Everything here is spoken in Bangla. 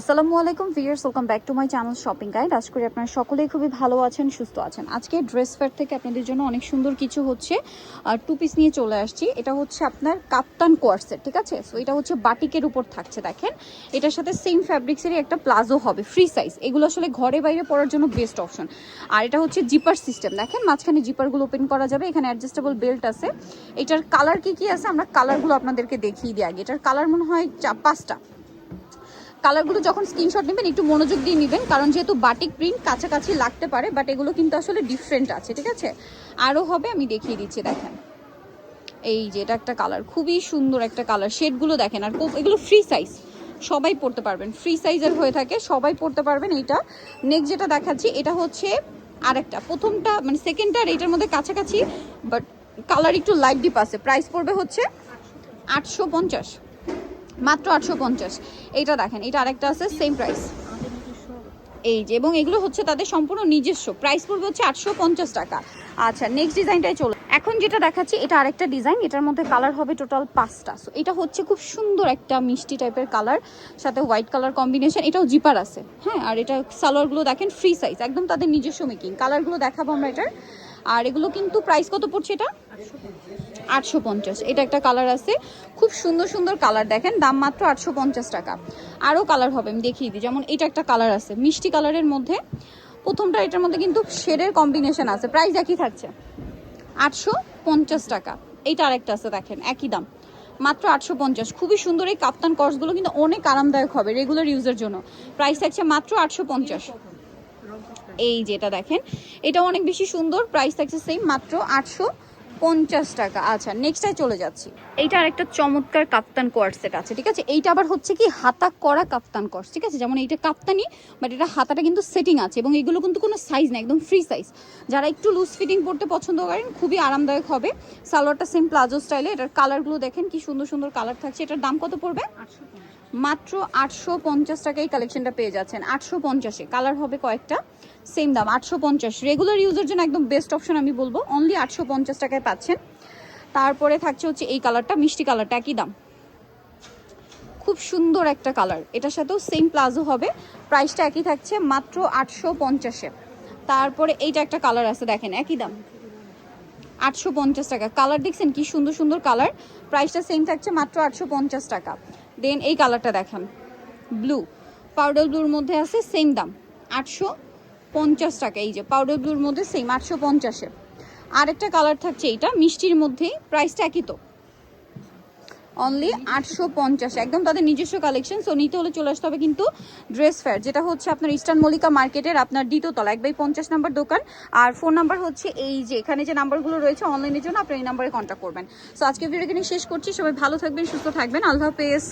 আসসালামু আলাইকুম viewers welcome back to my channel shopping guide. আজ করি আপনারা সকলেই খুবই ভালো আছেন, সুস্থ আছেন। আজকে ড্রেস ফেয়ার থেকে আপনাদের জন্য অনেক সুন্দর কিছু হচ্ছে আর টু পিস নিয়ে চলে আসছি। এটা হচ্ছে আপনার কাপ্তান কোয়ার্সের ঠিক আছে? সো এটা হচ্ছে বাটিকের উপর থাকছে, দেখেন। এটার সাথে সেম ফ্যাব্রিক্সেরই একটা প্লাজো হবে ফ্রি সাইজ এগুলো আসলে ঘরে বাইরে পরার জন্য বেস্ট অপশন আর এটা হচ্ছে জিপার সিস্টেম দেখেন? মাঝখানে জিপারগুলো ওপেন করা যাবে, এখানে অ্যাডজাস্টেবল বেল্ট আছে। এটার কালার কি কি আছে? আমরা কালারগুলো আপনাদেরকে দেখিয়ে দিই আগে। এটার কালার মনে হয় পাঁচটা। কালারগুলো যখন স্ক্রিনশট নেবেন, একটু মনোযোগ দিয়ে নেবেন, কারণ যেহেতু বাটিক প্রিন্ট কাছাকাছি লাগতে পারে বাট এগুলো কিন্তু আসলে ডিফারেন্ট আছে, ঠিক আছে? আরও হবে, আমি দেখিয়ে দিচ্ছি, দেখেন। এই যে, এটা একটা কালার খুবই সুন্দর একটা কালার শেডগুলো দেখেন, আর এগুলো ফ্রি সাইজ সবাই পড়তে পারবেন ফ্রি সাইজের হয়ে থাকে, সবাই পড়তে পারবেন এইটা। নেক্সট যেটা দেখাচ্ছি, এটা হচ্ছে আরেকটা, প্রথমটা মানে সেকেন্ডটা আর এইটার মধ্যে কাছাকাছি বাট কালার একটু লাইট ডিপ আছে প্রাইস পড়বে হচ্ছে আটশো পঞ্চাশ। মাত্র আটশো পঞ্চাশ। এইটা দেখেন এটা আরেকটা আছে সেম প্রাইস এই যে, এবং এগুলো হচ্ছে তাদের সম্পূর্ণ নিজস্ব। প্রাইস পড়বে হচ্ছে আটশো পঞ্চাশ টাকা। আচ্ছা নেক্সট ডিজাইনটাই চলো এখন যেটা দেখাচ্ছি, এটা আরেকটা ডিজাইন এটার মধ্যে কালার হবে টোটাল পাঁচটা। সো এটা হচ্ছে খুব সুন্দর একটা মিষ্টি টাইপের কালার সাথে হোয়াইট কালার কম্বিনেশন এটাও জিপার আছে। হ্যাঁ আর এটা সালোয়ারগুলো দেখেন ফ্রি সাইজ একদম তাদের নিজস্ব মেকিং কালারগুলো দেখাবো আমরা এটার। আর এগুলো কিন্তু প্রাইস কত পড়ছে এটা? আটশো পঞ্চাশ। এটা একটা কালার আছে। খুব সুন্দর সুন্দর কালার দেখেন। দাম মাত্র আটশো পঞ্চাশ টাকা। আরও কালার হবে, আমি দেখিয়ে দিই। যেমন এটা একটা কালার আছে, মিষ্টি কালারের মধ্যে। প্রথমটা এটার মধ্যে কিন্তু শেডের কম্বিনেশন আছে। প্রাইস একই থাকছে। আটশো পঞ্চাশ টাকা। এইটা আরেকটা আছে, দেখেন, একই দাম। মাত্র আটশো পঞ্চাশ। খুবই সুন্দর এই কাপ্তান কর্সগুলো কিন্তু অনেক আরামদায়ক হবে রেগুলার ইউজের জন্য। প্রাইস থাকছে মাত্র আটশো পঞ্চাশ। এই যেটা দেখেন এটা অনেক বেশি সুন্দর প্রাইস থাকছে সেম মাত্র আটশো পঞ্চাশ টাকা। আচ্ছা নেক্সটটাই চলে যাচ্ছি। এইটা আরেকটা চমৎকার কাপ্তান কোয়ার সেট আছে, ঠিক আছে? এইটা আবার হচ্ছে কি হাতা করা কাপ্তান কোয়ার্স ঠিক আছে? যেমন এইটা কাপ্তানি বাট এটা হাতাটা কিন্তু সেটিং আছে, এবং এগুলো কিন্তু কোনো সাইজ না, একদম ফ্রি সাইজ যারা একটু লুজ ফিটিং পড়তে পছন্দ করেন, খুবই আরামদায়ক হবে। সালোয়ারটা সেম প্লাজো স্টাইলে এটার কালারগুলো দেখেন কি সুন্দর সুন্দর কালার থাকছে। এটার দাম কত পড়বে? মাত্র আটশো পঞ্চাশ টাকায় কালেকশনটা পেয়ে যাচ্ছেন। আটশো পঞ্চাশে। কালার হবে কয়েকটা। সেম দাম, আটশো পঞ্চাশ। রেগুলার ইউজের জন্য একদম বেস্ট অপশন আমি বলব। অনলি আটশো পঞ্চাশ টাকায় পাচ্ছেন। তারপরে থাকছে হচ্ছে এই কালারটা মিষ্টি কালারটা একই দাম। খুব সুন্দর একটা কালার এটার সাথেও সেম প্লাজো হবে। প্রাইসটা একই থাকছে মাত্র আটশো পঞ্চাশে। তারপরে এইটা একটা কালার আছে, দেখেন, একই দাম। আটশো পঞ্চাশ টাকা। কালার দেখছেন কি সুন্দর সুন্দর কালার প্রাইসটা সেম থাকছে মাত্র আটশো পঞ্চাশ টাকা। দেন এই কালারটা দেখান। ব্লু। পাউডার ব্লুর মধ্যে আছে সেম দাম। আটশো পঞ্চাশ টাকা, এই যে পাউডার ব্লুর মধ্যে সেম, আটশো পঞ্চাশে আরেকটা কালার থাকছে এইটা, মিষ্টির মধ্যেই, প্রাইসটা একই তো। অনলি আটশো পঞ্চাশ, একদম তাদের নিজস্ব কালেকশন সো নিতে হলে চলে আসতে হবে কিন্তু ড্রেস ফেয়ার যেটা হচ্ছে আপনার ইস্টার্ন মল্লিকা মার্কেটের আপনার দ্বিতীয়তলা এক বাই পঞ্চাশ নাম্বার দোকান, আর ফোন নাম্বার হচ্ছে এই যে, এখানে যে নাম্বারগুলো রয়েছে অনলাইনের জন্য আপনি এই নাম্বারে কন্ট্যাক্ট করবেন। সো আজকে ভিডিও এখানে শেষ করছি, সবাই ভালো থাকবেন, সুস্থ থাকবেন, আল্লাহ হাফেজ।